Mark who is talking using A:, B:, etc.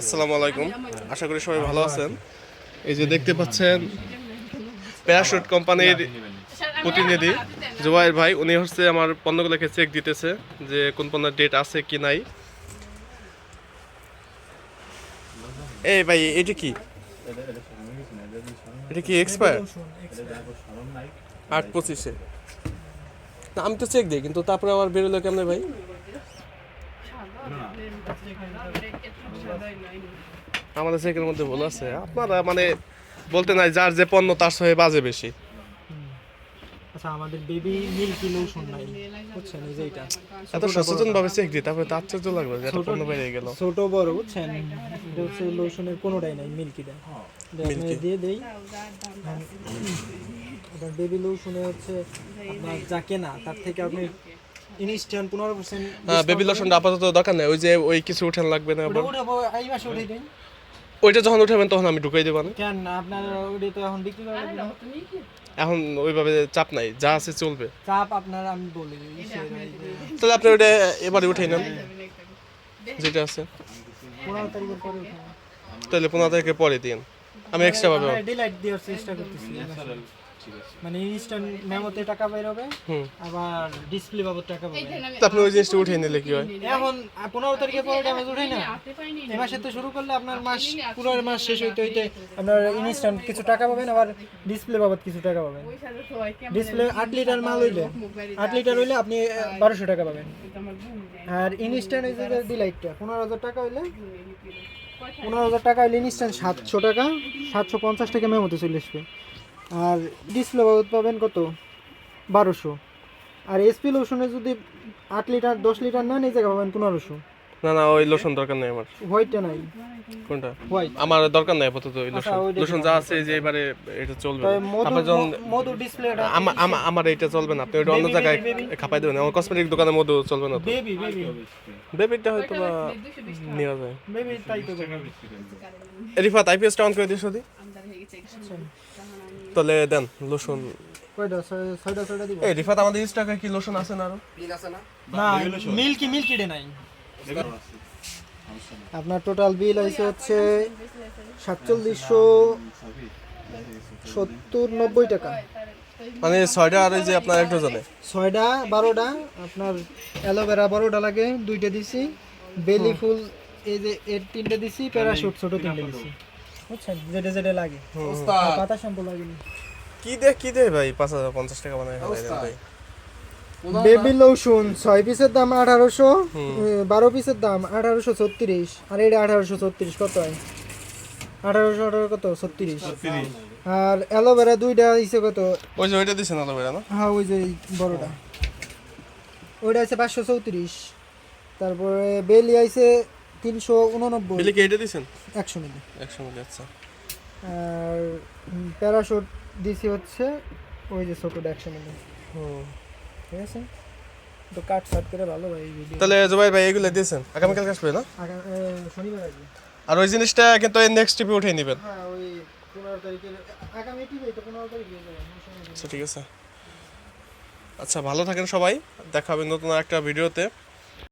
A: আসসালামু আলাইকুম। আশা করি সবাই ভালো আছেন। এই যে দেখতে পাচ্ছেন প্যারাশুট কোম্পানির প্রতিনিধি জুবাইর ভাই উনি হচ্ছে আমার পণ্যগুলোকে চেক দিতেছে যে কোন পণ্যের ডেট আছে কি নাই। এই ভাই এটা কি? এটা কি এক্সপায়ার আট পঁচিশে। আমি তো চেক দিই কিন্তু তারপরে আবার বেরোলো কেমনে ভাই? আমাদের চেকের মধ্যে ভুল আছে। আপনারা মানে বলতে নাই যার যে পণ্য তার সঙ্গে বাজে বেশি।
B: আচ্ছা আমাদের বেবি মিল্কি লোশন নাই বুঝছেন? এই যে এটা।
A: এত সচেতন ভাবে চেক দিই তারপরে তো আশ্চর্য লাগবে যে একটা পণ্য বেরিয়ে গেল।
B: ছোট বড় বুঝছেন? এটা হচ্ছে লোশনের কোনোটাই নাই মিল্কি দেয় দিয়ে দেই। এবার বেবি লোশনে হচ্ছে আপনার যা কেনা তার থেকে আপনি ইনস্ট্যান্ট
A: হ্যাঁ বেবি লোশনটা আপাতত দরকার নেই। ওই যে ওই কিছু উঠান লাগবে না আবার
B: উঠাবো এই মাসে উঠে দিন।
A: ওইটা যখন উঠাবেন তখন আমি ঢুকাই দেবো না।
B: কেন আপনার ওটা তো এখন বিক্রি করা
A: এখন ওইভাবে চাপ নাই যা আছে চলবে।
B: চাপ আপনার আমি বলি
A: তাহলে আপনি ওইটা এবারে উঠাই নেন যেটা আছে।
B: পনেরো তারিখের পরে উঠাবো।
A: তাহলে পনেরো তারিখে পরে দিন আমি এক্সট্রা
B: আমরা ডিলাইট দেওয়ার চেষ্টা করতেছি। মানে ইনস্ট্যান্ট মেমোতে টাকা বের হবে আবার ডিসপ্লে বাবদ টাকা পাবে
A: তো আপনি ওই জিনিসটা উঠিয়ে নিলে কি হয়?
B: এখন পনেরো তারিখে পরে ড্যামেজ উঠাই না? এই মাসে তো শুরু করলে আপনার মাস পুরো মাস শেষ হইতে হইতে আপনার ইনস্ট্যান্ট কিছু টাকা পাবেন আবার ডিসপ্লে বাবদ কিছু টাকা পাবেন। ডিসপ্লে আট লিটার মাল হইলে আট লিটার হইলে আপনি বারোশো টাকা পাবেন। আর ইনস্ট্যান্ট এই যে ডিলাইটটা পনেরো হাজার টাকা হইলে পনেরো হাজার টাকা হইলে ইনস্ট্যান্ট সাতশো টাকা সাতশো পঞ্চাশ টাকা মেমোতে চলে আসবে। আর ডিসপ্লে বাবদ পাবেন কত? বারোশো। আর এসপি লোশনে যদি আট লিটার দশ লিটার নেন, এই জায়গায় পাবেন পনেরোশো।
A: না না ওই লোশন দরকার নেই আমার।
B: হোয়াইটটা নাই।
A: কোনটা?
B: হোয়াইট
A: আমার দরকার নাই আপাতত ওই লোশন
B: আচ্ছা,
A: লোশন যা আছে এই যে এবারে এটা চলবে। আপনার যখন
B: মধু ডিসপ্লেটা
A: আমা- আমা- আমার এটা চলবে না আপনি ওটা অন্য জায়গায়. খাপাই দেবেন আমার কসমেটিক দোকানের মধ্যে চলবে না
B: বেবি বেবি
A: বেবিটা হয়তো বা নেওয়া যায়।
B: বেবি তাই তো
A: রিফাত আইপিএসটা অন করে দিস যদি তাহলে দেন লোশন
B: কয়টা? ছয়- ছয়টা ছয়টা দিব।
A: এই রিফাত আমাদের স্টকে কি লোশন আছে না আরও?
B: না? মিল্কি মিল্কি ডে নাই। আপনার টোটাল বিল হয়েছে হচ্ছে সাতচল্লিশশো সত্তর নব্বই টাকা।
A: মানে ছয়টা আর যে আপনার এক ডজনে
B: ছয়টা বারোটা আপনার অ্যালোভেরা বারোটা লাগে দুইটা দিছি। বেলি ফুল এই যে এর তিনটে দিছি প্যারাশুট ছোট তিনটে দিছি। বুঝছেন? যেটা যেটা লাগে। পাতা শ্যাম্পু লাগেনি।
A: কি দে কি দে ভাই? পাঁচ হাজার পঞ্চাশ টাকা বানায় ভাই।
B: বেবি লোশন ছয় পিসের দাম আঠারোশো বারো পিসের দাম আঠারোশো ছত্রিশ আর এটা আঠারোশো ছত্রিশ কত হয়? আঠারোশো আঠারো কত? ছত্রিশ। আর অ্যালোভেরা দুইটা দিছে কত?
A: ওই যে ওইটা দিছেন বেড়া না?
B: হ্যাঁ ওই যে বড়টা। ওইটা আছে পাঁচশো চৌত্রিশ তারপরে বেলি আইছে তিনশো উননব্বই।
A: বিলি কি এটা দিছেন?
B: একশো মিলি।
A: একশো মিলি আচ্ছা।
B: আর প্যারাশুট দিছি হচ্ছে ওই যে ছোটোটা একশো মিলি।
A: হুম।
B: ঠিক আছে? তো কাট সাট করে ভালো ভাই ভিডিও
A: তাহলে জুবাই ভাই এগুলো দিয়েছেন? আগামীকাল আসবে না?
B: শনিবার আসবে।
A: আর ওই জিনিসটা কিন্তু নেক্সট টিপে উঠিয়ে নেবেন।
B: হ্যাঁ ওই পনেরো তারিখে আগামী তো পনেরো তারিখ।
A: আচ্ছা ঠিক আছে। আচ্ছা ভালো থাকেন সবাই। দেখা হবে নতুন একটা ভিডিওতে